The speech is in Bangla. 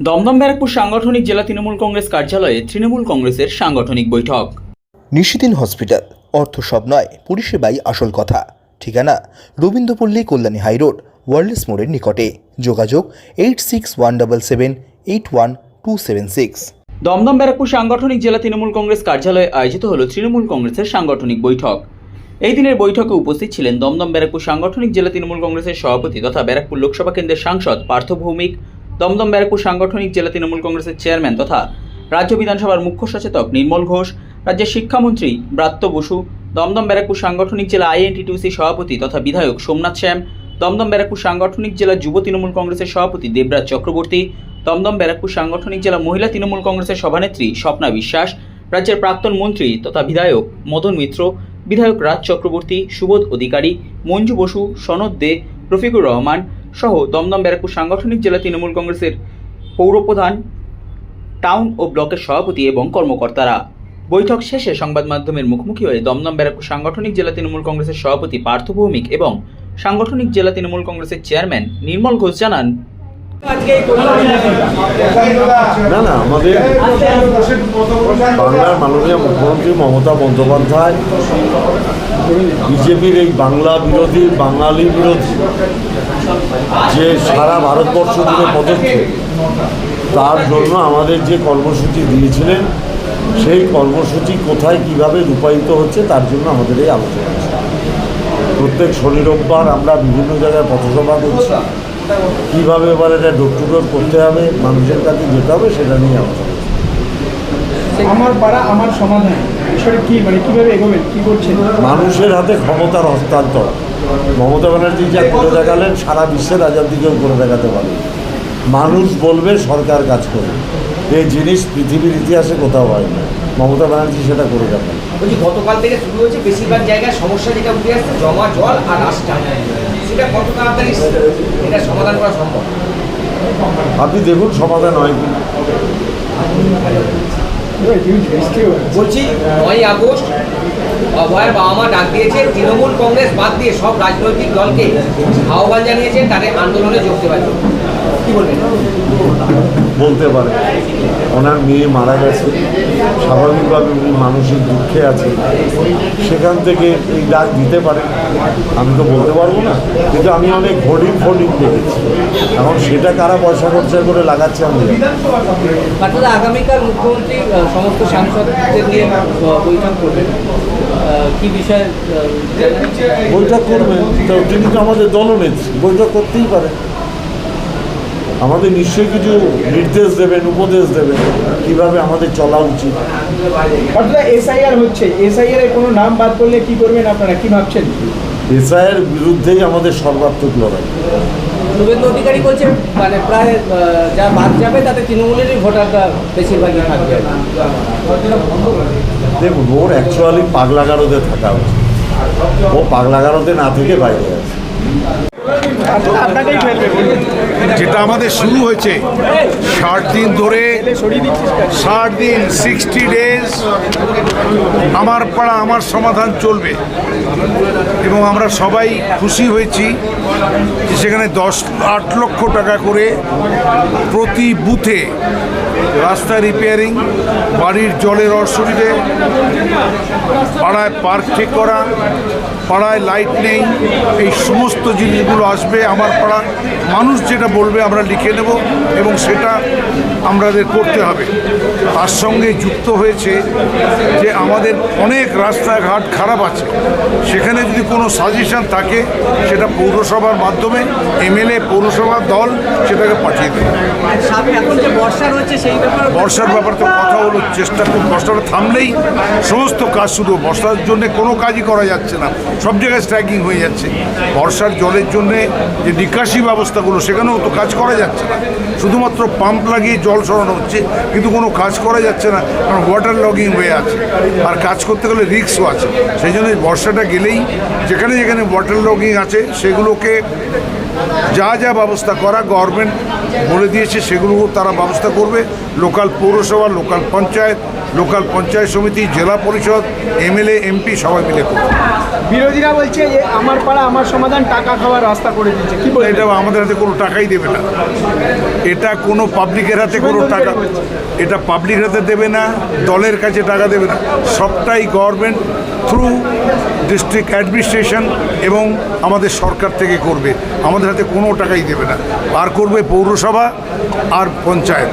দমদম ব্যারাকপুর সাংগঠনিক জেলা তৃণমূল কংগ্রেস কার্যালয়ে তৃণমূল কংগ্রেসের সাংগঠনিক বৈঠক। নিশিদিন হসপিটাল অর্থ সব নয় পরিষেবাই আসল কথা। ঠিকানা রবীন্দ্রপল্লী কল্যাণী হাইরোড ওয়ার্ল্ডস মোড়ের নিকটে। যোগাযোগ eight six one double seven eight one two seven six. Dumdum Barrackpore সাংগঠনিক জেলা তৃণমূল কংগ্রেস কার্যালয়ে আয়োজিত হল তৃণমূল কংগ্রেসের সাংগঠনিক বৈঠক। এই দিনের বৈঠকে উপস্থিত ছিলেন দমদম ব্যারাকপুর সাংগঠনিক জেলা তৃণমূল কংগ্রেসের সভাপতি তথা ব্যারাকপুর লোকসভা কেন্দ্রের সাংসদ পার্থ ভৌমিক দমদম ব্যারাকপুর সাংগঠনিক জেলা তৃণমূল কংগ্রেসের চেয়ারম্যান তথা রাজ্য বিধানসভার মুখ্য সচেতক নির্মল ঘোষ, রাজ্যের শিক্ষামন্ত্রী ব্রাত্য বসু, দমদম ব্যারাকপুর সাংগঠনিক জেলা আইএনটিটিউসি সভাপতি তথা বিধায়ক সোমনাথ শ্যাম, দমদম ব্যারাকপুর সাংগঠনিক জেলা যুব তৃণমূল কংগ্রেসের সভাপতি দেবরাজ চক্রবর্তী, দমদম ব্যারাকপুর সাংগঠনিক জেলা মহিলা তৃণমূল কংগ্রেসের সভানেত্রী স্বপ্না বিশ্বাস, রাজ্যের প্রাক্তন মন্ত্রী তথা বিধায়ক মদন মিত্র, বিধায়ক রাজ চক্রবর্তী, সুবোধ অধিকারী, মঞ্জু বসু, সনদ দে, রফিকুর রহমান সহ দমদম, ব্যারাকপুর সাংগঠনিক জেলা তৃণমূল কংগ্রেসের পৌরপ্রধান, টাউন ও ব্লকের সভাপতি এবং কর্মকর্তারা। বৈঠক শেষে সংবাদ মাধ্যমের মুখোমুখি হয়ে দমদম, ব্যারাকপুর সাংগঠনিক জেলা তৃণমূল কংগ্রেসের সভাপতি পার্থ ভৌমিক এবং সাংগঠনিক জেলা তৃণমূল কংগ্রেসের চেয়ারম্যান নির্মল ঘোষ জানান না না, আমাদের বাংলার মাননীয় মুখ্যমন্ত্রী মমতা বন্দ্যোপাধ্যায়, বিজেপির এই বাংলা বিরোধী, বাঙালি বিরোধী যে সারা ভারতবর্ষ জুড়ে পদক্ষেপ, তার জন্য আমাদের যে কর্মসূচি দিয়েছিলেন, সেই কর্মসূচি কোথায় কীভাবে রূপায়িত হচ্ছে, তার জন্য আমাদের এই আলোচনা প্রত্যেক শনি রোববার আমরা বিভিন্ন জায়গায় পথসভা করছি। কীভাবে এবার এটা ডোর টু ডোর করতে হবে মানুষের কাছে যেতে হবে সেটা নিয়ে আলোচনা আমার পাড়া আমার সমাধান বিষয়টা কি? মানে কীভাবে এগোবেন? কি করছেন? মানুষের হাতে ক্ষমতার হস্তান্তর। মমতা ব্যানার্জি যা করে দেখালেন সারা বিশ্বের রাজার দিকেও করে দেখাতে পারে। মানুষ বলবে সরকার কাজ করবে। এই জিনিস পৃথিবীর ইতিহাসে কোথাও হয় না। মমতা ব্যানার্জি সেটা করে দেখান বলছি গতকাল থেকে শুরু হয়েছে বেশিরভাগ জায়গায় সমস্যা যেটা উঠে আসছে জমা জল আর রাস্তা। আপনি দেখুন সমাধান হয় কি। বলছি নয় আগস্ট অভয়ের বাবা মা ডাক দিয়েছে তৃণমূল কংগ্রেস বাদ দিয়ে সব রাজনৈতিক দলকে আহ্বান জানিয়েছে তাদের আন্দোলনে যোগ দেওয়ার জন্য। কি বলবেন? বলতে পারে। ওনার মেয়ে মারা গেছে। স্বাভাবিকভাবে উনি মানসিক দুঃখে আছে সেখান থেকে এই ডাক দিতে পারে। আমি তো বলতে পারব না কিন্তু আমি অনেক হোর্ডিং ফোর্ডিং দেখেছি। এখন সেটা কারা পয়সা খরচা করে লাগাচ্ছে আমি আগামীকাল মুখ্যমন্ত্রী সমস্ত সাংসদদের নিয়ে বৈঠক করবেন কি বিষয়ে বৈঠক করবেন তো তিনি তো আমাদের দলনেত্রী বৈঠক করতেই পারে। আমাদের নিশ্চয়ই কিছু নির্দেশ দেবেন উপদেশ দেবেন কীভাবে আমাদের চলা উচিত। এসআইআর হচ্ছে এসআইআর এর কোনো নাম বাদ করলে কি করবেন আপনারা? কি ভাবছেন? এসআইয়ের বিরুদ্ধেই আমাদের সর্বাত্মক লড়াই। শুভেন্দু অধিকারী বলছেন মানে প্রায় যা বাদ যাবে তাতে তৃণমূলেরই ভোটাররা বেশিরভাগই থাকবে। দেখুন ওর অ্যাকচুয়ালি পাগলাগারোতে থাকা উচিত। ও পাগলাগারোতে না থেকে বাইরে আছে। আপনাকেই ফেলবে। যেটা আমাদের শুরু হয়েছে ষাট দিন ধরে, ষাট দিন সিক্সটি ডেজ আমার পাড়া, আমার সমাধান চলবে। এবং আমরা সবাই খুশি হয়েছি যে সেখানে দশ, আট লক্ষ টাকা করে প্রতি বুথে রাস্তা রিপেয়ারিং বাড়ির জলের অসুবিধে, পাড়ায় পার্ক ঠিক করা, পাড়ায় লাইট নেই, এই সমস্ত জিনিসগুলো আসবে আমার পাড়া মানুষ যেটা বলবে আমরা লিখে নেব এবং সেটা আমাদের করতে হবে। তার সঙ্গে যুক্ত হয়েছে যে আমাদের অনেক রাস্তাঘাট খারাপ আছে। সেখানে যদি কোনো সাজেশন থাকে সেটা পৌরসভার মাধ্যমে এমএলএ পৌরসভার দল সেটাকে পাঠিয়ে দেবে। বর্ষার ব্যাপারে তো কথা হলো চেষ্টা করুন বর্ষাটা থামলেই সমস্ত কাজ শুরু বর্ষার জন্য কোনো কাজই করা যাচ্ছে না সব জায়গায় স্ট্রাইকিং হয়ে যাচ্ছে। বর্ষার জলের জন্যে যে নিকাশি ব্যবস্থাগুলো সেখানেও তো কাজ করা যাচ্ছে না। শুধুমাত্র পাম্প লাগিয়ে জল সরানো হচ্ছে, কিন্তু কোনো কাজ করা যাচ্ছে না, কারণ ওয়াটার লগিং হয়ে আছে। আর কাজ করতে গেলে রিক্সও আছে। সেই জন্য বর্ষাটা গেলেই যেখানে যেখানে ওয়াটার লগিং আছে, সেগুলোকে যা যা ব্যবস্থা করা গভর্নমেন্ট বলে দিয়েছে সেগুলো তারা ব্যবস্থা করবে। লোকাল পৌরসভা লোকাল পঞ্চায়েত লোকাল পঞ্চায়েত সমিতি জেলা পরিষদ এমএলএ এমপি সবাই মিলে করবে। বিরোধীরা বলছে যে আমার পাড়া আমার সমাধান টাকা খাওয়ার রাস্তা করে দিচ্ছে কি বলবেন? এটা আমাদের হাতে কোনো টাকাই দেবে না। এটা কোনো পাবলিকের হাতে কোনো টাকা এটা পাবলিক হাতে দেবে না দলের কাছে টাকা দেবে না। সবটাই গভর্নমেন্ট থ্রু ডিস্ট্রিক্ট অ্যাডমিনিস্ট্রেশন এবং আমাদের সরকার থেকে করবে। আমাদের হাতে কোনো টাকাই দেবে না। আর করবে পৌরসভা আর panchayat.